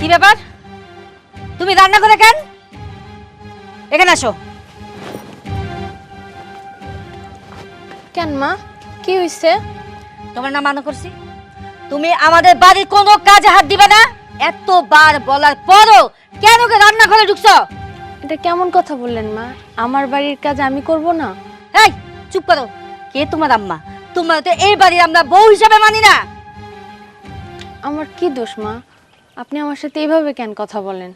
কি ব্যাপার? তুমি রান্না করে কেন? এখানে আসো। কেন মা? কি হইছে? তোমার নাম মানা করছি। তুমি আমাদের বাড়ির কোনো কাজে হাত দিবে না। এতবার বলার পরও কেন কে রান্না করে ঢুকছো? এটা কেমন কথা বললেন মা? আমার বাড়ির কাজ আমি করব না। এই চুপ করো। কে তোমার আম্মা? তোমার তো এই বাড়ির আমরা বউ হিসাবে মানি না। আমার কি দোষ মা? আপনি আমার সাথে এইভাবে কেন কথা বলেন?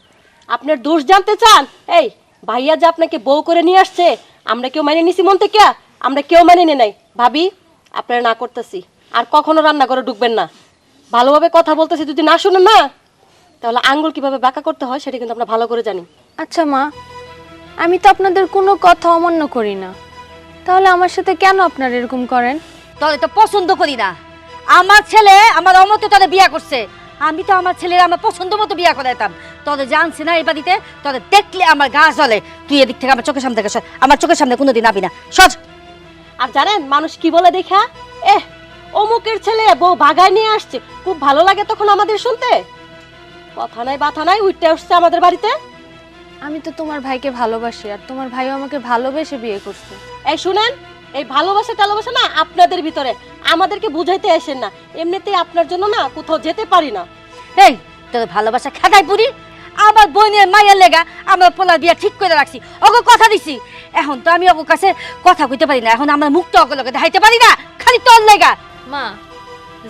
আপনার দোষ জানতে চান? এই ভাইয়া যে আপনাকে বউ করে নিয়ে আসছে আমরা কেউ মানে নিছি মন থেকে? আমরা কেউ মানে নে নাই। ভাবি আপনারা না করতেছি। আর কখনো রান্না করে ঢুকবেন না। ভালোভাবে কথা বলতেছি যদি না শুনেন না তাহলে আঙ্গুল কীভাবে বাঁকা করতে হয় সেটা কিন্তু আমরা ভালো করে জানি। আচ্ছা মা আমি তো আপনাদের কোনো কথা অমান্য করি না। তাহলে আমার সাথে কেন আপনারা এরকম করেন? তোরে তো পছন্দ করি না। আমার ছেলে আমার অমতে তোরে বিয়া করছে। আমি তো আমার ছেলের আমার পছন্দ মতো বিয়া করাইতাম। তোরে জানছি না এই বাড়িতে তোরে দেখলে আমার গা জ্বলে। তুই এদিক থেকে আমার চোখের সামনে থেকে সর। আমার চোখের সামনে কোনোদিন আবি না। সজ আর জানেন মানুষ কি বলে দেখা? এ অমুকের ছেলে বউ বাগায় নিয়ে আসছে। খুব ভালো লাগে তখন আমাদের শুনতে। কথা নাই বাথা নাই উঠতে আসছে আমাদের বাড়িতে। আমি তো তোমার ভাইকে ভালোবাসি আর তোমার ভাইও আমাকে ভালোবেসে বিয়ে করছে। এই শুনেন এই ভালোবাসা টালোবাসা না আপনাদের ভিতরে। আমাদেরকে বুঝাইতে আসেন না। এমনিতেই আপনার জন্য না কোথাও যেতে পারি না। এই তোর ভালোবাসা খাটাই পুরি আমার বোনের মায়ের লেগা আমার পোলার বিয়া ঠিক করে রাখছি। ওকে কথা দিছি। এখন তো আমি ওর কাছে কথা কইতে পারি না। এখন আমার মুখটা ওকে লোকে দেখাইতে পারি না। খালি তোর লেগা। মা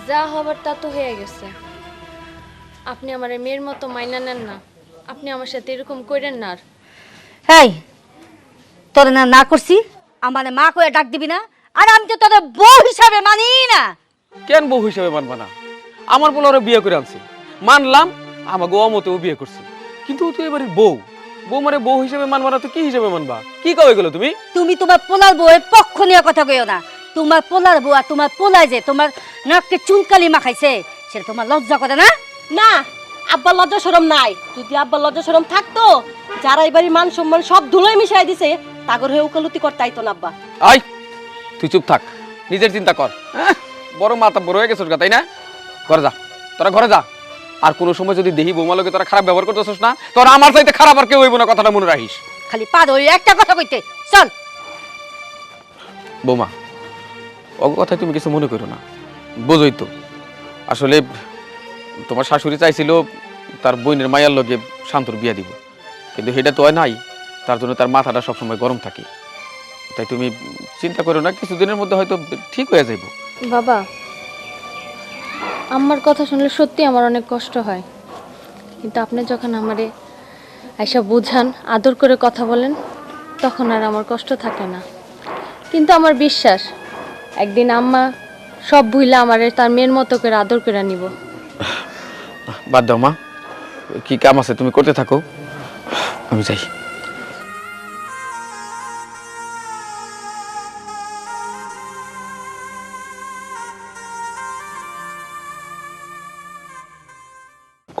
যা হবার তা তো হয়ে গেছে। আপনি আমার মেয়ের মতো মাইনা নেন না। আপনি আমার সাথে এরকম করেন না আর। এই তোর না না করছি। আমার মা করে ডাক দিবি না? আর আমি তো তোদের বউ হিসাবে মানি না। কেন বউ হিসেবে মানবা না? আমার বলে ওরা বিয়ে করে আনছে। মানলাম আমাকে অমতেও বিয়ে করছে। কিন্তু ও তো এবারে বউ। বউ মানে বউ হিসেবে মানবা না তো কি হিসেবে মানবা? কি কবে গেলো তুমি? তুমি তোমার পোলার বউয়ের পক্ষ নিয়ে কথা কইও না। তোমার পোলার বউ আর তোমার পোলায় যে তোমার নাককে চুনকালি মাখাইছে সেটা তোমার লজ্জা করে না? না আব্বা লজ্জা সরম নাই। যদি আব্বা লজ্জা সরম থাকতো যারা এবারই মান সম্মান সব ধুলোয় মিশাই দিছে তাগর হয়ে উকালতি করতে আইতো না আব্বা। আই তুই চুপ থাক। নিজের চিন্তা কর। হ্যাঁ? বড় মাথা বড় হয়ে গেছিস গা, তাই না? ঘরে যা। তোরা ঘরে যা। আর কোনো সময় যদি দেখি বৌমালোকে তোরা খারাপ ব্যবহার করতেছিস না তোরা আমার চাইতে খারাপ আর কেউ হইব না কথাটা মনে রাখিস। খালি পা ধরে একটা কথা কইতে। চল। বৌমা অগ কথায় তুমি কিছু মনে করো না। বোঝই তো। আসলে তোমার শাশুড়ি চাইছিল তার বোনের মায়ার লগে শান্তর বিয়া দিব। কিন্তু সেটা তো হয় নাই। তার জন্য তার মাথাটা সবসময় গরম থাকে। তাই তুমি চিন্তা করো না কিছুদিনের মধ্যে হয়তো ঠিক হয়ে যাইব। বাবা আমার কথা শুনলে সত্যি আমার অনেক কষ্ট হয়। কিন্তু আপনি যখন আমারে আইসা বুঝান আদর করে কথা বলেন তখন আর আমার কষ্ট থাকে না। কিন্তু আমার বিশ্বাস একদিন আম্মা সব ভুইলা আমারে তার মেয়ের মতো করে আদর করে নিব। বাদ দাও মা কি কাম আছে তুমি করতে থাকো। আমি যাই।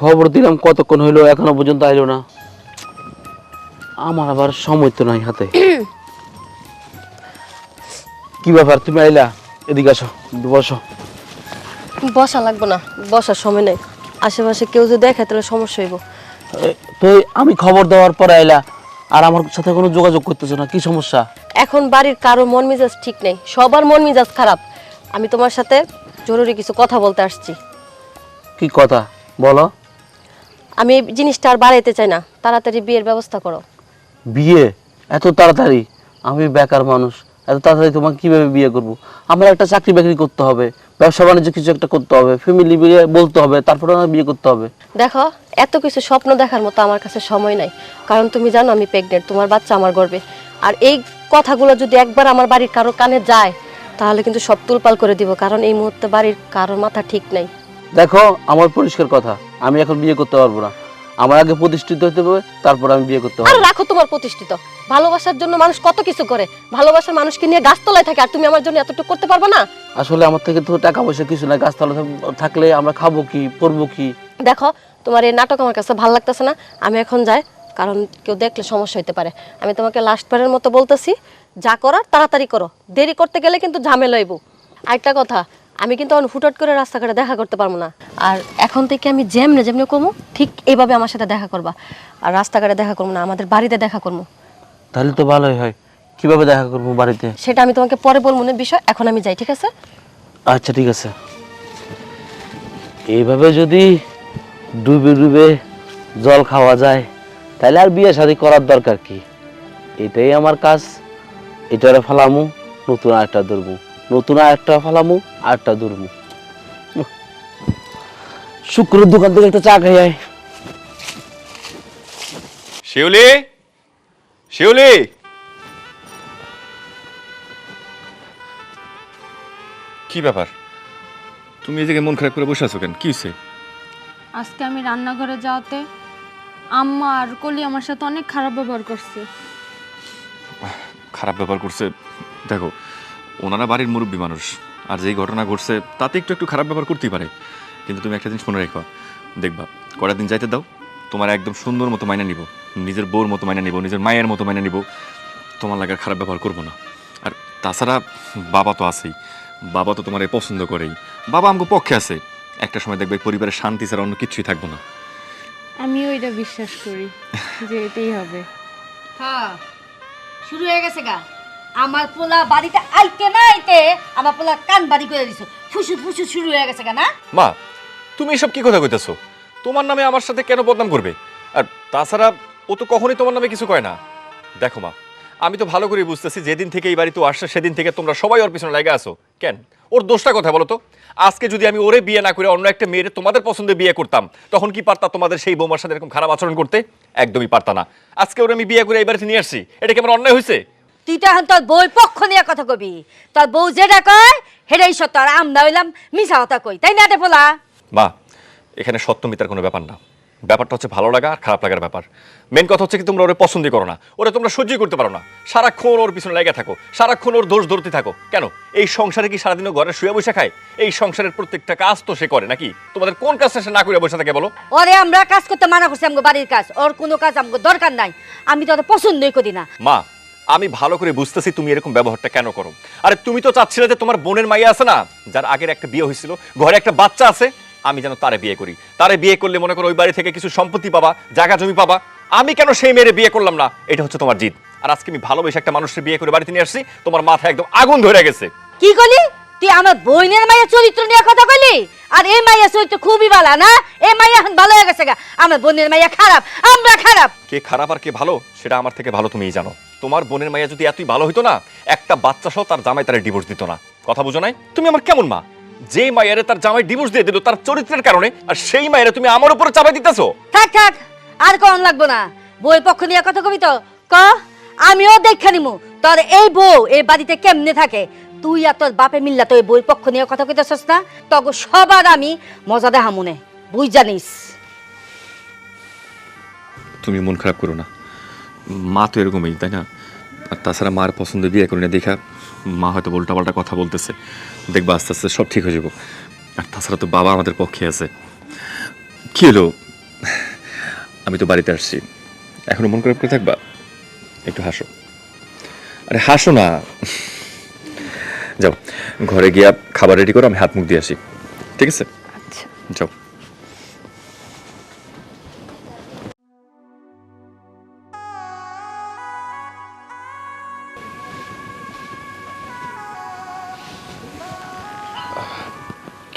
খবর দিলাম কতক্ষণ হইল এখনও পর্যন্ত আইলো না। আমার আবার সময় তো নাই হাতে। কি ব্যাপার তুমি আইলা? এদিকে আসো বসো। বসা লাগবে না বসার সময় নেই। আশেপাশে কেউ যদি দেখে তাহলে সমস্যা হইব। তো আমি খবর দেওয়ার পরে আইলা আর আমার সাথে কোনো যোগাযোগ করতেছো না কি সমস্যা? এখন বাড়ির কারও মন মেজাজ ঠিক নেই সবার মন মেজাজ খারাপ। আমি তোমার সাথে জরুরি কিছু কথা বলতে আসছি। কি কথা? বলো। আমি এই জিনিসটা আর বাড়াইতে চাই না। তাড়াতাড়ি বিয়ের ব্যবস্থা করো। বিয়ে? এত তাড়াতাড়ি? আমি বেকার মানুষ। এত তাড়াতাড়ি তোমাকে কীভাবে বিয়ে করব? আমার একটা চাকরি বাকরি করতে হবে। ব্যবসা বাণিজ্য কিছু একটা করতে হবে। ফ্যামিলি বিয়ে বলতে হবে। তারপরে আমার বিয়ে করতে হবে। দেখো এত কিছু স্বপ্ন দেখার মতো আমার কাছে সময় নাই। কারণ তুমি জানো আমি প্রেগনেন্ট তোমার বাচ্চা আমার গর্বে। আর এই কথাগুলো যদি একবার আমার বাড়ির কারও কানে যায় তাহলে কিন্তু সব তুলপাল করে দিব। কারণ এই মুহূর্তে বাড়ির কারোর মাথা ঠিক নাই। দেখো আমার পরিষ্কার কথা আমি এখন বিয়ে করতে পারব না। আমার আগে প্রতিষ্ঠিত হতে হবে তারপর আমি বিয়ে করতে পারব। রাখো তোমার প্রতিষ্ঠিত। ভালোবাসার জন্য মানুষ কত কিছু করে। ভালোবাসার মানুষকে নিয়ে গাছতলায় থাকে আর তুমি আমার জন্য এতটুকু করতে পারবে না? আসলে আমার থেকে তো টাকা পয়সা কিছু না গাছতলা থাকলে আমরা খাব কি পরবো কি? দেখো তোমার এই নাটক আমার কাছে ভালো লাগতেছে না আমি এখন যাই কারণ কেউ দেখলে সমস্যা হতে পারে। আমি তোমাকে লাস্ট বারের মতো বলতেছি যা করার তাড়াতাড়ি করো। দেরি করতে গেলে কিন্তু ঝামেলা হইব। আরেকটা কথা আমি কিন্তু এখন হুটহাট করে রাস্তাঘাটে দেখা করতে পারব না। আর এখন থেকে আমি যেমনে যেমনি কমু ঠিক এইভাবে আমার সাথে দেখা করবা। আর রাস্তাঘাটে দেখা করব না আমাদের বাড়িতে দেখা করব। তাহলে তো ভালোই হয়। কীভাবে দেখা করব বাড়িতে? সেটা আমি তোমাকে পরে বলব না বিষয়। এখন আমি যাই ঠিক আছে? আচ্ছা ঠিক আছে। এইভাবে যদি ডুবে ডুবে জল খাওয়া যায় তাহলে আর বিয়ে শাদি করার দরকার কি? এটাই আমার কাজ। এটারে ফালামু নতুন আরেকটা ধরবো। নতুন আরেকটা ফালামু আরেকটা উহ। শুক্রের দোকান থেকে একটা চা খাই আয়। শিউলি শিউলি। কি ব্যাপার? তুমি জায়গায় মন খারাপ করে বসে আছো কেন? কি হয়েছে? আজকে আমি রান্নাঘরে যাওয়াতে আম্মা আর কলি আমার সাথে অনেক খারাপ ব্যবহার করছে। খারাপ ব্যবহার করছে? দেখো ওনারা বাড়ির মুরব্বী মানুষ। আর যেই ঘটনা ঘটছে তাতে একটু একটু খারাপ ব্যাপার করতেই পারে। কিন্তু তুমি একটা জিনিস মনে রেখো। দেখবা কটা দিন যাইতে দাও তোমার একদম সুন্দর মতো মাইনা নিব। নিজের বউর মতো মাইনা নিব নিজের মায়ের মতো মাইনা নিব। তোমার লাগার খারাপ ব্যবহার করব না। আর তাছাড়া বাবা তো আছেই। বাবা তো তোমার পছন্দ করেই। বাবা আমাকে পক্ষে আছে। একটা সময় দেখবে পরিবারের শান্তি ছাড়া অন্য কিছুই থাকব না। আমিও এটা বিশ্বাস করি যে এটাই হবে। হ্যাঁ শুরু হয়ে গেছে গা। আমার পোলা বাড়িতে আইতে না আইতে আমার পোলা কান বাড়ি করে দিছো। ফুসুর ফুসুর শুরু হয়ে গেছে গা না মা, তুমি এসব কি কথা কইতেছো? তোমার নামে আমার সাথে কেন বদনাম করবে? আর তাছাড়া ও তো কখনোই তোমার নামে কিছু কয় না। দেখো মা, আমি তো ভালো করে বুঝতেছি যেদিন থেকে এই বাড়িতে আসছে, সেদিন থেকে তোমরা সবাই ওর পিছনে লাগে আসো কেন? ওর দোষটা কথা বলো তো। আজকে যদি আমি ওরে বিয়ে না করে অন্য একটা মেয়ের তোমাদের পছন্দে বিয়ে করতাম, তখন কি পারতা তোমাদের সেই বৌমার সাথে এরকম খারাপ আচরণ করতে? একদমই পারতা না। আজকে ওরে আমি বিয়ে করে এই বাড়িতে নিয়ে আসছি। এটা কি আমার অন্যায় হয়েছে তুই তো এখন তোর বউর পক্ষ নিয়ে কথা কবি। তোর বউ যেটা কয় সেটাই সত্য। আর আমরা হইলাম মিশা কথা কই। তাই না রে পোলা? মা এখানে সত্য মিতার কোনো ব্যাপার না। ব্যাপারটা হচ্ছে ভালো লাগা আর খারাপ লাগার ব্যাপার। মেন কথা হচ্ছে কি তোমরা ওরে পছন্দই করো না। ওরে তোমরা সহ্যই করতে পারো না। সারাক্ষণ ওর পিছনে লেগে থাকো। সারাক্ষণ ওর দোষ ধরতে থাকো। কেন? এই সংসারে কি সারাদিনও ঘরে শুয়ে বসে খায়? এই সংসারের প্রত্যেকটা কাজ তো সে করে নাকি? তোমাদের কোন কাজটা সে না করে বসে থাকে বলো? ওরে আমরা কাজ করতে মানা করছি আমগো বাড়ির কাজ। ওর কোনো কাজ আমগো দরকার নাই। আমি তো ওদের পছন্দই করি না। মা আমি ভালো করে বুঝতেছি তুমি এরকম ব্যবহারটা কেন করো। আরে তুমি তো চাচ্ছিলে যে তোমার বোনের মাইয়া আছে না যার আগের একটা বিয়ে হয়েছিল ঘরে একটা বাচ্চা আছে আমি যেন তারে বিয়ে করি। তারে বিয়ে করলে মনে করো ওই বাড়ি থেকে কিছু সম্পত্তি পাবা জায়গা জমি পাবা। আমি কেন সেই মেয়েরে বিয়ে করলাম না? এটা হচ্ছে তোমার জিদ। আর আজকে আমি ভালোবেসে একটা মানুষের বিয়ে করে বাড়িতে নিয়ে আসছি তোমার মাথা একদম আগুন ধরে গেছে। কি করলি তুই আমার বইনের মায়ের চরিত্র নিয়ে কথা কইলি? আর এই মাইয়া চরিত্র খুবই ভালো না? এই মাইয়া এখন ভালো হয়ে গেছে গা। আমার বোনের মাইয়া খারাপ আমরা খারাপ। কে খারাপ আর কে ভালো সেটা আমার থেকে ভালো তুমিই জানো। তোমার বোনের মাইয়া যদি এতই ভালো হইতো না একটা বাচ্চা সহ তার জামাই তার ডিভোর্স দিত না। কথা বুঝো নাই? তুমি আমার কেমন মা? যে মায়েরে তার জামাই ডিভোর্স দিয়ে দিল তার চরিত্রের কারণে আর সেই মায়েরে তুমি আমার উপরে চাপাই দিতেছো? থাক থাক আর কম লাগবো না। বউয়ের পক্ষ নিয়ে কথা কবি তো। ক আমিও দেখা নিমু তোর এই বউ এই বাড়িতে কেমনে থাকে? তুই আর তোর বাপে মিল্লা তো এই বউয়ের পক্ষ নিয়ে কথা কইতেছস না? তগো সবার আমি মজা দেখা মনে বুঝ জানিস তুমি মন খারাপ করো না। মা তো এরকমই তাই না? আর তাছাড়া মার পছন্দ বিয়ে করে না দেখা মা হয়তো উল্টাপাল্টা কথা বলতেছে। দেখবা আস্তে আস্তে সব ঠিক হয়ে যাব। আর তাছাড়া তো বাবা আমাদের পক্ষে আছে। কি হলো? আমি তো বাড়িতে আসছি। এখনও মন খারাপ করে থাকবা? একটু হাসো। আরে হাসো না। যাও ঘরে গিয়া খাবার রেডি করো আমি হাত মুখ দিয়ে আসি। ঠিক আছে? আচ্ছা। যাও।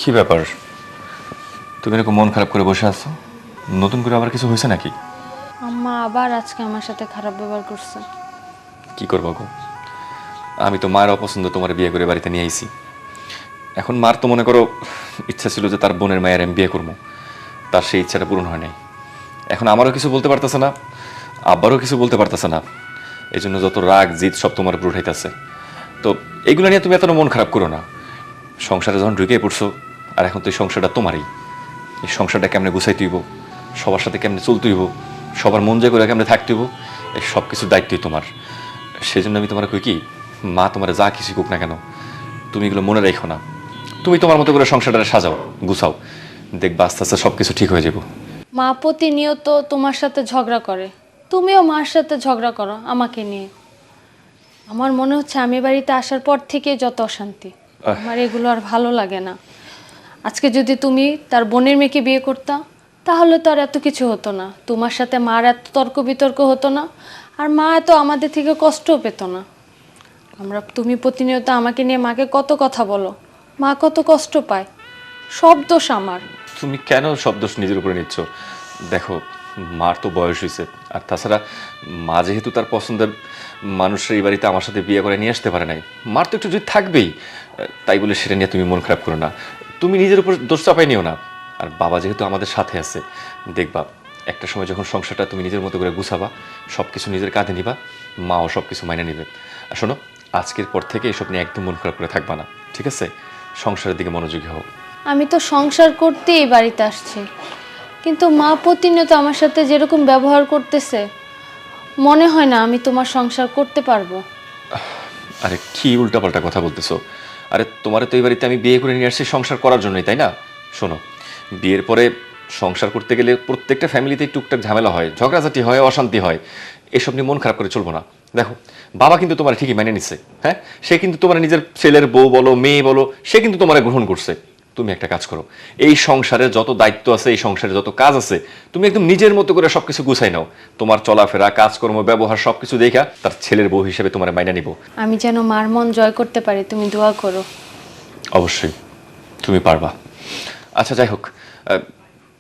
কি ব্যাপার? তুমি এরকম মন খারাপ করে বসে আছো? নতুন করে আবার কিছু হয়েছে নাকি? আম্মা আবার আজকে আমার সাথে খারাপ ব্যবহার করছে। কি করব গো? আমি তো মায়ের অপছন্দ তোমার বিয়ে করে বাড়িতে নিয়ে আইছি। এখন মার তো মনে করো ইচ্ছা ছিল যে তার বোনের মায়ের আমি বিয়ে করব। তার সেই ইচ্ছাটা পূরণ হয় নাই। এখন আমারও কিছু বলতে পারতেছে না আব্বারও কিছু বলতে পারতেছে না। এই জন্য যত রাগ জিদ সব তোমার উপর উঠাইতেছে। তো এগুলো নিয়ে তুমি এত মন খারাপ করো না। সংসারে যখন ঢুকে পড়ছো আর এখন তো এই সংসারটা তোমারই। এই সংসারটা কেমনে গুছাই তুইব সবার সাথে কেমনে চলতেইব সবার মন জয় করে কেমনে থাকতেইব এই সব কিছুর দায়িত্বই তোমার। সেই জন্য আমি তোমার কই কি মা তোমার যা কিছু কুক না কেন তুমি এগুলো মনে রেখো না। তুমি তোমার মতো করে সংসারটা সাজাও গুছাও। দেখবা আস্তে আস্তে সব কিছু ঠিক হয়ে যাব মা প্রতিনিয়ত তোমার সাথে ঝগড়া করে। তুমিও মার সাথে ঝগড়া করো আমাকে নিয়ে। আমার মনে হচ্ছে আমি বাড়িতে আসার পর থেকে যত অশান্তি। আমার এগুলো আর ভালো লাগে না। আজকে যদি তুমি তার বোনের মেয়েকে বিয়ে করতা, তাহলে তো আর এত কিছু হতো না। তোমার সাথে মার এত তর্ক বিতর্ক হতো না, আর মা এত আমাদের থেকে কষ্টও পেত না। আমরা, তুমি প্রতিনিয়ত আমাকে নিয়ে মাকে কত কথা বলো, মা কত কষ্ট পায়, সব দোষ আমার। তুমি কেন সব দোষ নিজের উপরে নিচ্ছ? দেখো, মার তো বয়স হয়েছে আর তাছাড়া মা যেহেতু তার পছন্দের মানুষের এই বাড়িতে আমার সাথে বিয়ে করে নিয়ে আসতে পারে নাই। মার তো একটু যদি থাকবেই, তাই বলে সেটা নিয়ে তুমি মন খারাপ করো না। তুমি নিজের উপর দোষ চাপাই নিও না। আর বাবা যেহেতু আমাদের সাথে আছে দেখবা একটা সময় যখন সংসারটা তুমি নিজের মতো করে গুছাবা সব কিছু নিজের কাঁধে নিবা মাও সব কিছু মাইনে নিবে। আর শোনো আজকের পর থেকে এসব নিয়ে একদম মন খারাপ করে থাকবা না ঠিক আছে? সংসারের দিকে মনোযোগী হও। আমি তো সংসার করতে এই বাড়িতে আসছি। কিন্তু মা প্রতিনিয়ত আমার সাথে যেরকম ব্যবহার করতেছে মনে হয় না আমি তোমার সংসার করতে পারব। আরে কি উল্টাপাল্টা কথা বলতেছো? আরে, তোমার তো এই বাড়িতে আমি বিয়ে করে নিয়ে আসছি সংসার করার জন্যই, তাই না? শোনো, বিয়ের পরে সংসার করতে গেলে প্রত্যেকটা ফ্যামিলিতেই টুকটাক ঝামেলা হয়, ঝগড়াঝাটি হয়, অশান্তি হয়। এসব নিয়ে মন খারাপ করে চলবো না। দেখো, বাবা কিন্তু তোমার ঠিকই মেনে নিচ্ছে হ্যাঁ? সে কিন্তু তোমার নিজের ছেলের বউ বলো, মেয়ে বলো, সে কিন্তু তোমার গ্রহণ করছে। তুমি একটা কাজ করো। এই সংসারে যত দায়িত্ব আছে এই সংসারে যত কাজ আছে তুমি একদম নিজের মতো করে সবকিছু গুছাই নাও। তোমার চলাফেরা কাজকর্ম ব্যবহার সবকিছু দেখা তার ছেলের বউ হিসেবে তোমার মাইনা নিব। আমি যেন মার মন জয় করতে পারি তুমি দোয়া করো। অবশ্যই তুমি পারবা। আচ্ছা যাই হোক আহ,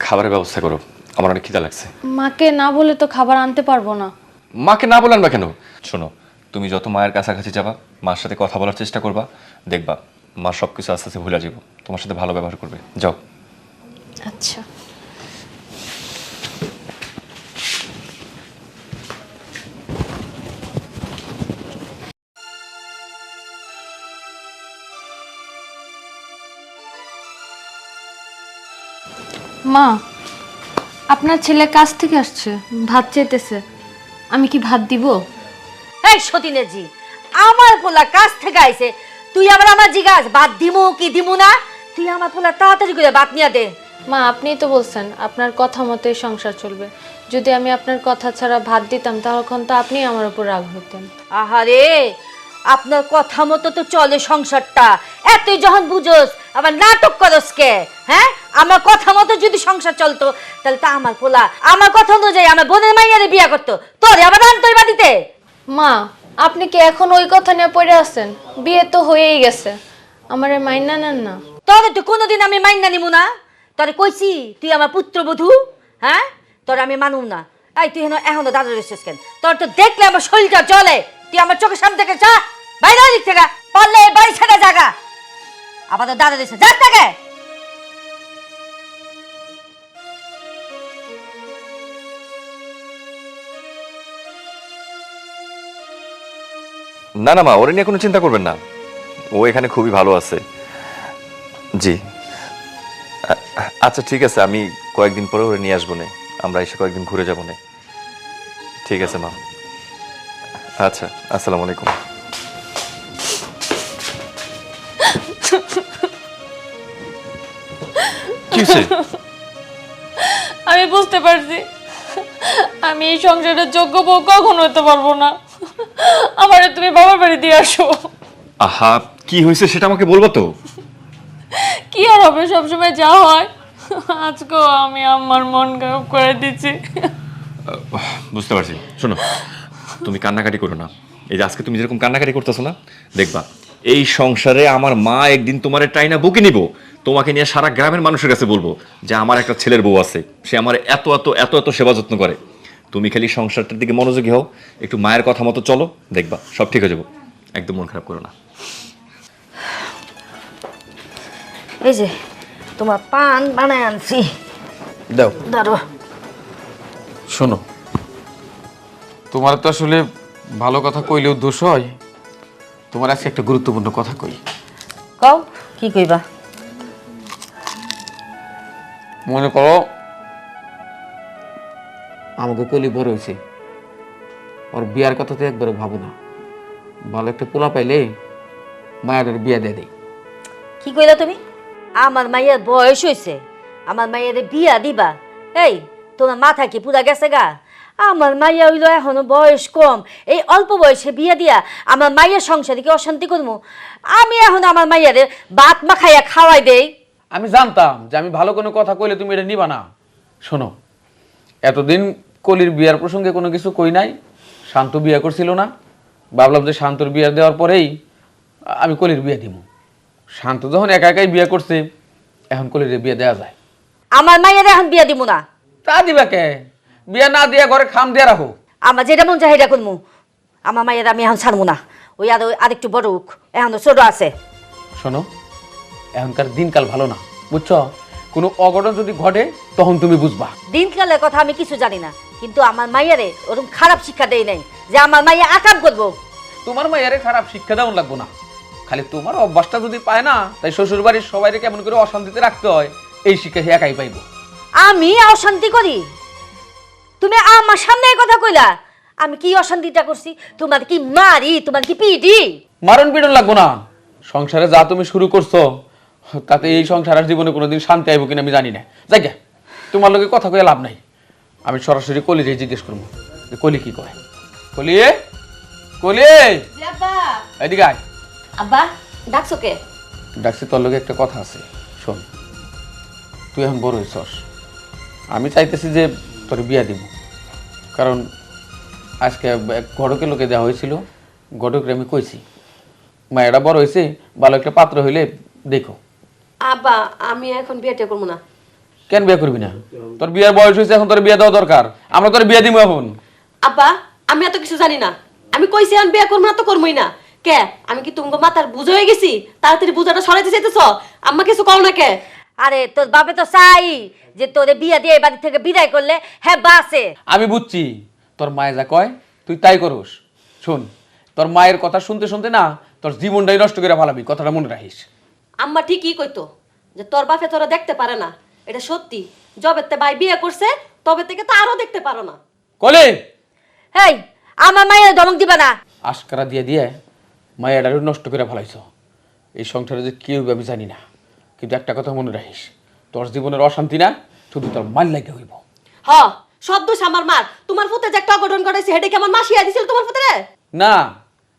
খাবারের ব্যবস্থা করো। আমার অনেক খিদা লাগছে। মাকে না বলে তো খাবার আনতে পারব না। মাকে না বলেন বা কেন? শোনো তুমি যত মায়ের কাছাকাছি যাবা মার সাথে কথা বলার চেষ্টা করবা দেখবা মা সব কিছু আস্তে আস্তে ভুলে যাব। তোমার সাথে ভালো ব্যবহার করবে। যাও। আচ্ছা। মা আপনার ছেলে কাজ থেকে আসছে ভাত চেতেছে আমি কি ভাত দিব? এই সতীনের জি আমার পোলা কাজ থেকে আইছে তুই আবার আমার জিগাস বাদ দিমু কি দিমু না? তুই আমার পোলা তাড়াতাড়ি করে বাদ নিয়ে দে। মা আপনিই তো বলছেন আপনার কথা মতোই সংসার চলবে। যদি আমি আপনার কথা ছাড়া ভাত দিতাম তখন তো আপনি আমার উপর রাগ হতেন। আহারে আপনার কথা মতো তো চলে সংসারটা। এতই যখন বুঝোস আবার নাটক করস কে? হ্যাঁ? আমার কথা মতো যদি সংসার চলতো তাহলে তো আমার পোলা আমার কথা অনুযায়ী আমার বোনের মাইয়ারে বিয়া করতো। তোরে আবার আনতোই বাড়িতে? মা আপনি কি এখন ওই কথা নিয়ে পড়ে আছেন? বিয়ে তো হয়েই গেছে। আমার মাইনা নেন না। তোরে তো কোনোদিন আমি মাইনা নিমু না। তোরে কইছি, তুই আমার পুত্রবধূ হ্যাঁ? তোর আমি মানুম না। এই, তুই এখনও দাদা রেছিস কেন? তোর তো দেখলে আমার শরীরটা চলে তুই আমার চোখের সামনে থেকে যা। বাইরে দিক থেকে। পারলে বাড়ি ছেড়ে জাগা। আবার দাদা রেছে যা থেকে না না, মা, ওরে নিয়ে কোনো চিন্তা করবেন না। ও এখানে খুবই ভালো আছে। জি। আচ্ছা ঠিক আছে, আমি কয়েকদিন পরে ওরে নিয়ে আসব নে। আমরা এসে কয়েকদিন ঘুরে যাব নে। ঠিক আছে, মা। আচ্ছা আসসালামু আলাইকুম। আমি বুঝতে পারছি। আমি এই সংসারের যোগ্য বউ কখন হতে পারব না। আমারে তুমি বাবার বাড়ি দিয়ে আসো। আহা কি হয়েছে সেটা আমাকে বলব তো? কি আর হবে সবসময় যা হয়। আজকেও আমি আমার মন খারাপ করে দিচ্ছি। বুঝতে পারছি। শোনো তুমি কান্নাকাটি করো না। এই যে আজকে তুমি যেরকম কান্নাকাটি করতেছো না দেখবা এই সংসারে আমার মা একদিন তোমার টাইনা বুকে নিব। তোমাকে নিয়ে সারা গ্রামের মানুষের কাছে বলব যে আমার একটা ছেলের বউ আছে। সে আমার এত এত এত এত সেবা যত্ন করে। তুমি খালি সংসারটার দিকে মনোযোগী হও একটু মায়ের কথা মতো চলো দেখবা সব ঠিক হয়ে যাব। একদম মন খারাপ করো না। এই যে তোমার পান বানায় আনছি। দাও। দাঁড়ো। শোনো তোমার তো আসলে ভালো কথা কইলেও দোষ হয়। তোমার আজকে একটা গুরুত্বপূর্ণ কথা কই। কও কি কইবা? মনে করো আমাকে কলি বড় হয়েছে। ওর বিয়ার কথা তো একবারে ভাবো না। ভালো একটা পোলা পাইলে মায়ের বিয়া দিয়ে দেয় কি কইলা তুমি? আমার মাইয়ের বয়স হয়েছে আমার মাইয়ের বিয়া দিবা। এই তোমার মাথা কি পুরা গেছে গা? আমার মাইয়া হইল এখনও বয়স কম। এই অল্প বয়সে বিয়া দিয়া আমার মাইয়ের সংসারে কি অশান্তি করব আমি এখন আমার মাইয়ারে মা খাইয়া খাওয়াই দেই। আমি জানতাম যে আমি ভালো কোনো কথা কইলে তুমি এটা নিবা না। শোনো এতদিন কলির বিয়ার প্রসঙ্গে কোনো কিছু কই নাই। শান্ত বিয়া করছিল না। ভাবলাম যে শান্তর বিয়া দেওয়ার পরেই আমি কলির বিয়া দিব শান্ত যখন একা একাই বিয়া করছে এখন কলির বিয়া দেওয়া যায়। আমার মাইয়ারে এখন বিয়া দিব না। তা দিবা কে? বিয়া না দিয়া ঘরে খাম দিয়া রাখো। আমার যেটা মন সেটা করব আমার মায়ের আমি এখন ছাড়বো না। ওই আর আরেকটু বড় হোক এখন ছোট আছে। শোনো এখনকার দিনকাল ভালো না বুঝছ? কোনো অঘটন যদি ঘটে তখন তুমি বুঝবা। দিনকালের কথা আমি কিছু জানি না। কিন্তু আমার মাইয়ারে ওরকম খারাপ শিক্ষা দেই নাই যে আমার মাইয়া আকাম করব। তোমার মায়ের খারাপ শিক্ষা দেওয়া লাগবো না। খালি তোমার অভ্যাসটা যদি পায় না তাই শ্বশুর বাড়ির সবাই কেমন করে অশান্তিতে রাখতে হয় এই শিক্ষা সে একাই পাইবো। আমি অশান্তি করি? তুমি আমার সামনে এই কথা কইলা আমি কি অশান্তিটা করছি? তোমার কি মারি? তোমার কি পিটি? মারণ পিটন লাগবো না। সংসারে যা তুমি শুরু করছ তাতে এই সংসার আর জীবনে কোনোদিন শান্তি আইব কিনা আমি জানি না। যাই তোমার লোকে কথা কয়ে লাভ নাই। আমি সরাসরি কলিরে জিজ্ঞেস করব যে কলি কি কয়? কলি? কলি? এদিকে আয়। আব্বা ডাকছো কে? ডাকছি তোর লগে একটা কথা আছে শোন। তুই এখন বড় হইছস আমি চাইতেছি যে তোর বিয়া দিব। কারণ আজকে এক ঘটকে লোকে দেওয়া হয়েছিল। ঘটকরে আমি কইছি মায়েরা বড় হয়েছে ভালো একটা পাত্র হইলে দেখো। আব্বা আমি এখন বিয়েটা করব না। কেন বিয়ে করবি না? তোর বিয়ার বয়স হয়েছে এখন তোর বিয়ে দেওয়া দরকার। আমরা তোর বিয়ে দিব এখন। আব্বা আমি এত কিছু জানি না। আমি কইছি আমি বিয়ে করব না তো করবোই না। কে? আমি কি তুমি মাথার বুঝে হয়ে গেছি? তাড়াতাড়ি বুঝাটা সরাইতে চাইতেছ? আম্মা কিছু কও না কে? আরে তোর বাপে তো চাই যে তোরে বিয়া দিয়ে এই বাড়ি থেকে বিদায় করলে হ্যাঁ বাসে আমি বুঝছি তোর মায়ে যা কয় তুই তাই করস। শোন তোর মায়ের কথা শুনতে শুনতে না তোর জীবনটাই নষ্ট করে ভালাবি কথাটা মনে রাখিস। আম্মা ঠিকই কইতো যে তোর বাপে তোরা দেখতে পারে না। এটা সত্যি। যবে তে ভাই বিয়ে করছে তবে থেকে তো আরও দেখতে পারো না। কলে? হেই আমার মায়ের ধমক দিবা না। আশকারা দিয়ে দিয়ে মায়েরারও নষ্ট করে ফেলাইছ। এই সংসারে যে কেউ আমি জানি না। কিন্তু একটা কথা মনে রাখিস তোর জীবনের অশান্তি না শুধু তোর মাল লাগে হইব। হ সব দোষ আমার মার। তোমার পুতে যে একটা অঘটন ঘটাইছে হেডে কেমন মাসিয়া দিছিল তোমার পুত্রে? না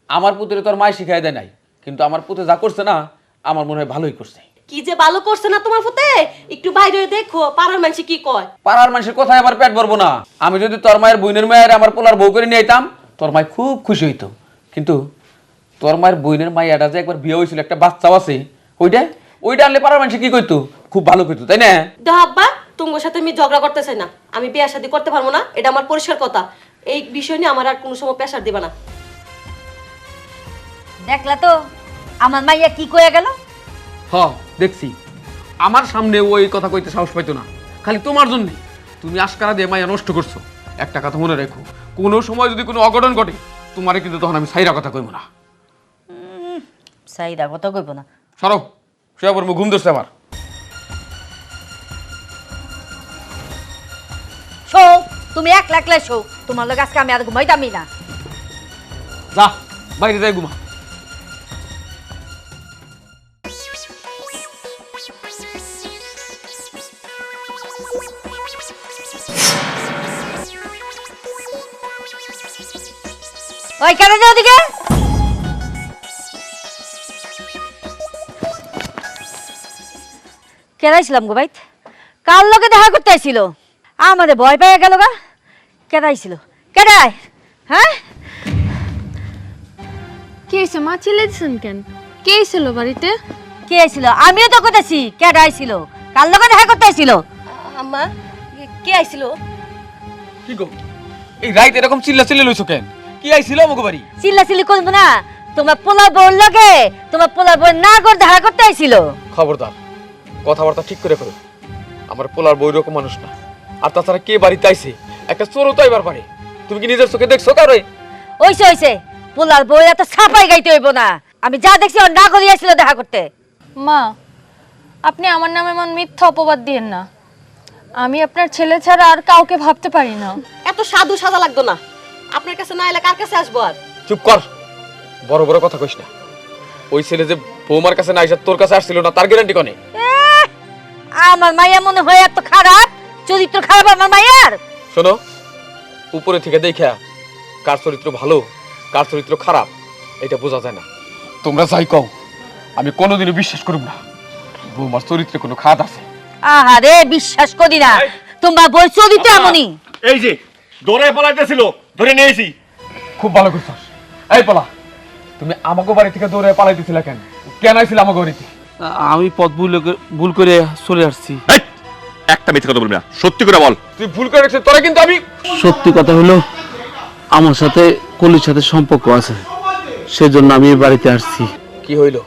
আমার পুত্রে তোর মায় শিখাই দেয় নাই। কিন্তু আমার পুত্রে যা করছে না আমার মনে হয় ভালোই করছে। কি যে ভালো করছে না তোমার পুতে একটু বাইরে দেখো পাড়ার মানুষ কি কয়? পাড়ার মানুষের কোথায় আমার পেট ভরবো না। আমি যদি তোর মায়ের বইনের মায়ের আমার পোলার বউ করে নিয়ে আইতাম তোর মায় খুব খুশি হইতো। কিন্তু তোর মায়ের বইনের মাইয়াটা যে একবার বিয়ে হয়েছিল একটা বাচ্চাও আছে। ওইটা ওইটা আনলে পাড়ার মানুষ কি কইতো? খুব ভালো করতো তাই না? দেহ আব্বা তোমার সাথে আমি ঝগড়া করতে চাই না। আমি বিয়ে শাদি করতে পারব না এটা আমার পরিষ্কার কথা। এই বিষয় নিয়ে আমার আর কোনো সময় প্রেশার দিবা না। দেখলা তো আমার মাইয়া কি কয়ে গেল? হ। দেখছি। আমার সামনে ওই কথা কইতে সাহস পাইতো না। খালি তোমার জন্য। তুমি আশকারা দিয়ে মাইয়া নষ্ট করছ। একটা কথা মনে রেখো কোনো সময় যদি কোনো অঘটন ঘটে তোমারে কিন্তু তখন আমি সাইরা কথা কইব না। সাইদা কথা কইব না। সরো শুয়ে পড়ব ঘুম ধরছে আমার। শো তুমি এক লাখ শো। তোমার লোক আজকে আমি আর ঘুমাইতামই না। যা বাইরে যাই ঘুমা। ওই কেন যাও দিকে কেদাইছিলাম গো বাইত কার লোকে দেখা করতে আইছিল আমাদের ভয় পেয়ে গেল গা। কেদাইছিল। কেদাই হ্যাঁ? কে হয়েছে মা চিলেছেন কেন? কে ছিল বাড়িতে? কে আইছিল আমিও তো কোথাছি কেডা আইছিল কার লোকে দেখা করতে আইছিল আম্মা কে আইছিল? কি গো? এই রাইত এরকম চিল্লা চিল্লা লইছো কেন? কি আইছিল আমাকে বাড়ি? চিল্লা চিল্লি করব না তোমার পোলার বউর লগে তোমার পোলার বউ না করে দেখা করতে আইছিল। খবরদার কথাবার্তা ঠিক করে করো আমার পোলার বই রকম মানুষ না। আর তাছাড়া কে বাড়িতে আইছে? একটা চোরও তো এবার পারে। তুমি কি নিজের চোখে দেখছ কারও ওইসে ওইসে পোলার বউ এত ছাপাই গাইতে হইব না। আমি যা দেখছি না করে আসছিল দেখা করতে। মা আপনি আমার নামে এমন মিথ্যা অপবাদ দিয়েন না। আমি আপনার ছেলে ছাড়া আর কাউকে ভাবতে পারি না। এত সাধু সাজা লাগতো না। আপনার কাছে না এলে কার কাছে আসব আর? চুপ কর। বড় বড় কথা কইস না। ওই ছেলে যে বৌমার কাছে না আইসা তোর কাছে আসছিল না তার গ্যারান্টি কনে? আমার মাইয়া মনে হয় এত খারাপ চরিত্র খারাপ আমার মাইয়ার। শোনো উপরে থেকে দেখা কার চরিত্র ভালো কার চরিত্র খারাপ এটা বোঝা যায় না। তোমরা যাই কও আমি কোনোদিনও বিশ্বাস করব না বৌমার চরিত্রে কোনো খাদ আছে। আহারে বিশ্বাস করি না। তোমরা বই চরিত্র এমনই। এই যে দৌড়ে পালাইতেছিল ধরে নিয়েছি। খুব ভালো করছস। এই পলা তুমি আমাকে বাড়ি থেকে দৌড়ে পালাই দিছিলে কেন? কেন আইছিল আমাকে বাড়িতে? আমি পথ ভুল ভুল করে চলে আসছি। এই, একটা মিথ্যে কথা বলবি না সত্যি করে বল। তুই ভুল করে রাখছিস তোরা কিন্তু আমি সত্যি কথা হলো আমার সাথে কলির সাথে সম্পর্ক আছে। সেজন্য আমি এই বাড়িতে আসছি। কি হইল?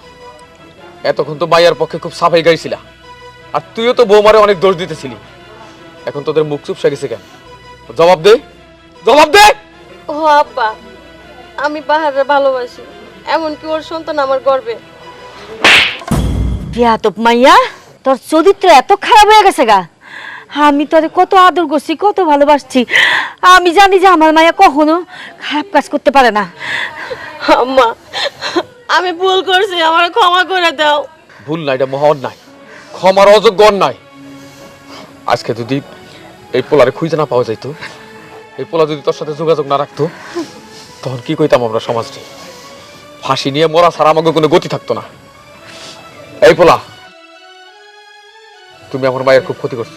এতক্ষণ তো মাইয়ার পক্ষে খুব সাফাই গাইছিলা। আর তুইও তো বৌমারে অনেক দোষ দিতেছিলি। এখন তোদের মুখ চুপ গেছে কেন? জবাব দে। জবাব দে। ও আব্বা আমি পাহাড়ে ভালোবাসি এমনকি ওর সন্তান আমার গর্বে। বিয়া তো মাইয়া তোর চরিত্র এত খারাপ হয়ে গেছে গা। আমি তোরে কত আদর করছি কত ভালোবাসছি। আমি জানি যে আমার মায়া কখনো খারাপ কাজ করতে পারে না। আম্মা আমি ভুল করছি আমার ক্ষমা করে দাও। ভুল নাই এটা মহা অন্যায় ক্ষমার অযোগ্য অন্যায়। আজকে যদি এই পোলারে খুঁজে না পাওয়া যাইতো এই পোলা যদি তোর সাথে যোগাযোগ না রাখতো তখন কি কইতাম আমরা সমাজটি? ফাঁসি নিয়ে মরা ছাড়া আমাকে কোনো গতি থাকতো না। এই পোলা তুমি আমার মায়ের খুব ক্ষতি করছ।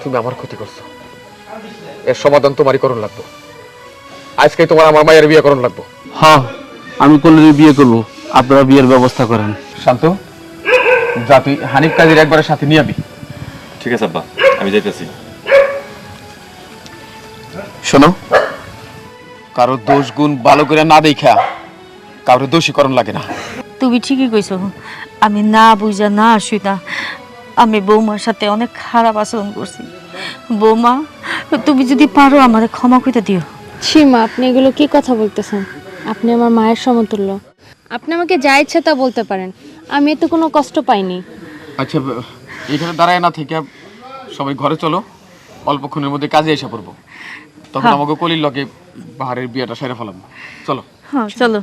তুমি আমার ক্ষতি করছ। এর সমাধান তোমারই করণ লাগবো। আজকে তোমার আমার মায়ের বিয়ে করণ লাগবো। হ্যাঁ আমি কলির বিয়ে করব। আপনারা বিয়ের ব্যবস্থা করেন। শান্ত যা তুই হানিফ কাজের একবারের সাথে নিয়ে আবি। ঠিক আছে আব্বা আমি যাইতেছি। শোনো। কারও দোষ গুণ ভালো করে না দেখা কারও দোষীকরণ লাগে না। তুমি ঠিকই কইছো আমি না বুঝা না আসি না আমি বৌমার সাথে অনেক খারাপ আচরণ করছি। বৌমা তুমি যদি পারো আমারে ক্ষমা করে দিও। সীমা আপনি এগুলো কি কথা বলতেছেন? আপনি আমার মায়ের সমতুল্য। আপনি আমাকে যা ইচ্ছা তা বলতে পারেন। আমি এতে কোনো কষ্ট পাইনি। আচ্ছা এখানে দাঁড়ায় না থেকে সবাই ঘরে চলো অল্পক্ষণের মধ্যে কাজে এসে পড়ব। তখন আমাকে কলির লগে পাহাড়ের বিয়েটা সেরে ফেলাম। চলো। হ্যাঁ চলো।